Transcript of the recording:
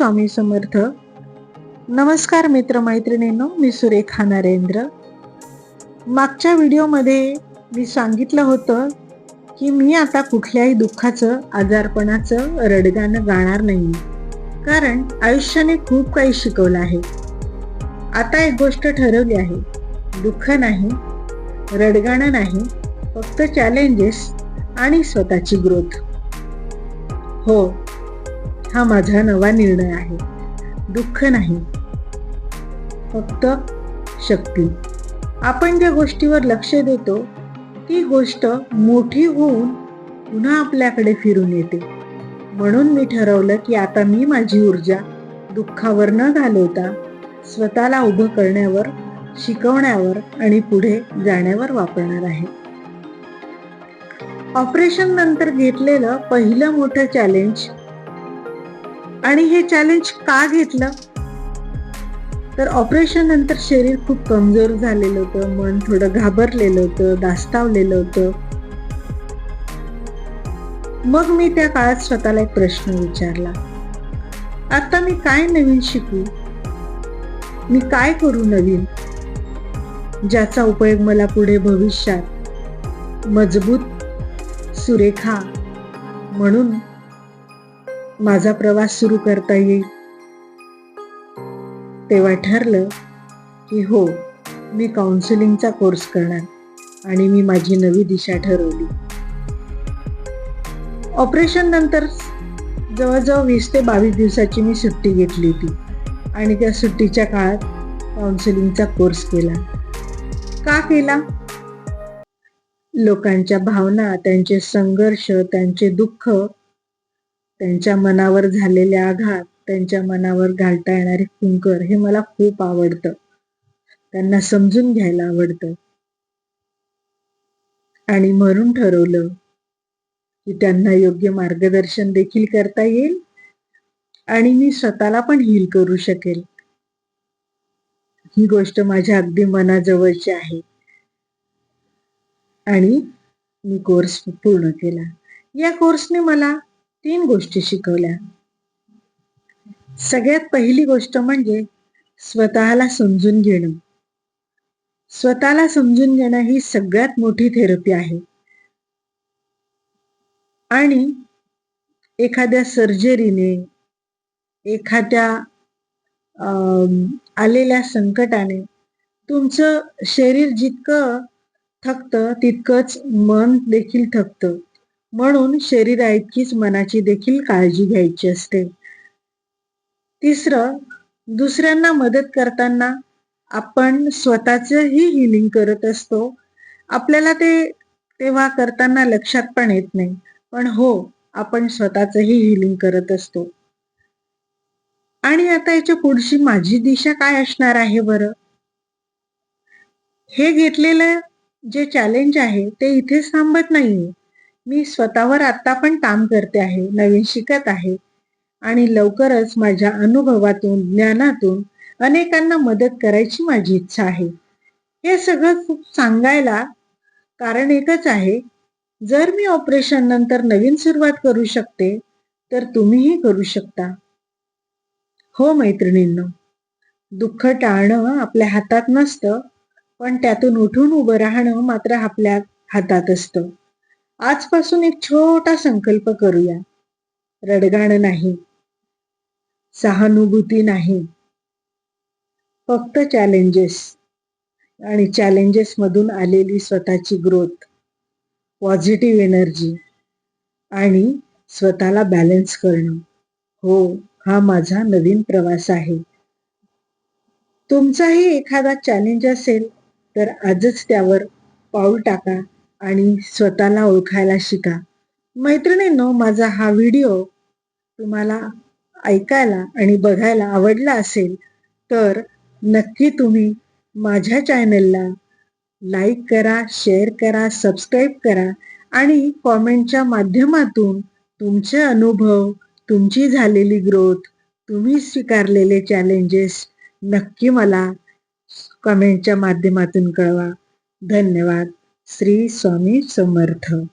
स्वामी समर्थ. नमस्कार मित्रमैत्रिणींनो मी सुरेखा नरेंद्र. मागच्या व्हिडिओमध्ये मी सांगितलं होतं की मी आता कुठल्याही दुःखाचं आजारपणाचं रडगाणं गाणार नाही कारण आयुष्याने खूप काही शिकवलं आहे. आता एक गोष्ट ठरवली आहे. दुःख नाही रडगाणं नाही फक्त चॅलेंजेस आणि स्वतःची ग्रोथ हो हा माझा नवा निर्णय आहे. दुःख नाही. फक्त शक्ती. आपण ज्या गोष्टीवर लक्ष देतो ती गोष्ट मोठी होऊन पुन्हा आपल्याकडे फिरून येते. म्हणून मी ठरवलं की आता मी माझी ऊर्जा दुःखावर न घालवता स्वतःला उभं करण्यावर शिकवण्यावर आणि पुढे जाण्यावर वापरणार आहे. ऑपरेशन नंतर घेतलेलं पहिलं मोठं चॅलेंज आणि हे चॅलेंज का घेतलं? तर ऑपरेशन नंतर शरीर खूप कमजोर झालेलं होतं मन थोडं घाबरलेलं होतं दास्तावलेलं होतं. मग मी त्या काळात स्वतःला एक प्रश्न विचारला. आता मी काय नवीन शिकू? मी काय करू नवीन? ज्याचा उपयोग मला पुढे भविष्यात मजबूत सुरेखा म्हणून माझा प्रवास सुरू करता येईल. तेव्हा ठरलं की हो मी काउन्सिलिंगचा कोर्स करणार आणि मी माझी नवी दिशा ठरवली. ऑपरेशन नंतर जवळजवळ वीस ते बावीस दिवसाची मी सुट्टी घेतली होती आणि त्या सुट्टीच्या काळात काउन्सिलिंगचा कोर्स केला. का केला? लोकांच्या भावना त्यांचे संघर्ष त्यांचे दुःख त्यांच्या मनावर झालेले आघात त्यांच्या मनावर घालता येणारे कुंकर हे मला खूप आवडतं. त्यांना समजून घ्यायला आवडतं. आणि म्हणून ठरवलं की त्यांना योग्य मार्गदर्शन देखील करता येईल आणि मी स्वतःला पण हील करू शकेल. ही गोष्ट माझ्या अगदी मनाजवळची आहे. आणि मी कोर्स पूर्ण केला. या कोर्सने मला तीन गोष्टी शिकवल्या. सगळ्यात पहिली गोष्ट म्हणजे स्वतःला समजून घेणं. स्वतःला समजून घेणं ही सगळ्यात मोठी थेरपी आहे. आणि एखाद्या सर्जरीने एखाद्या आलेल्या संकटाने तुमचं शरीर जितकं थकतं तितकंच मन देखील थकतं. म्हणून शरीरा इतकीच मनाची देखील काळजी घ्यायची असते. तिसरं दुसऱ्यांना मदत करताना आपण स्वतःचंही हिलिंग करत असतो. आपल्याला ते तेव्हा करताना लक्षात पण येत नाही. पण हो आपण स्वतःचंही हिलिंग करत असतो. आणि आता याच्या पुढची माझी दिशा काय असणार आहे बरं? हे घेतलेलं जे चॅलेंज आहे ते इथेच थांबत नाहीये. मी स्वतःवर आता पण काम करते आहे नवीन शिकत आहे. आणि लवकरच माझ्या अनुभवातून ज्ञानातून अनेकांना मदत करायची माझी इच्छा आहे. हे सगळं खूप सांगायला कारण एकच आहे जर मी ऑपरेशन नंतर नवीन सुरुवात करू शकते तर तुम्हीही करू शकता. हो मैत्रिणींनो दुःख टाळणं आपल्या हातात नसतं पण त्यातून उठून उभं राहणं मात्र आपल्या हातात असतं. आजपासून एक छोटा संकल्प करूया. रडगाणं नाही. सहानुभूती नाही. फक्त चॅलेंजेस आणि चॅलेंजेस मधून आलेली स्वतःची ग्रोथ पॉझिटिव्ह एनर्जी आणि स्वतःला बॅलन्स करणं. हो हा माझा नवीन प्रवास आहे. तुमचाही एखादा चॅलेंज असेल तर आजच त्यावर पाऊल टाका. आणि स्वतःला ओळखायला शिका. मैत्रिणींनो माझा हा व्हिडिओ तुम्हाला ऐकायला आणि बघायला आवडला असेल तर नक्की तुम्ही माझ्या चॅनलला लाईक करा शेअर करा सबस्क्राईब करा आणि कॉमेंटच्या माध्यमातून तुमचे अनुभव तुमची झालेली ग्रोथ तुम्ही स्वीकारलेले चॅलेंजेस नक्की मला कमेंटच्या माध्यमातून कळवा. धन्यवाद. श्री स्वामी समर्थ.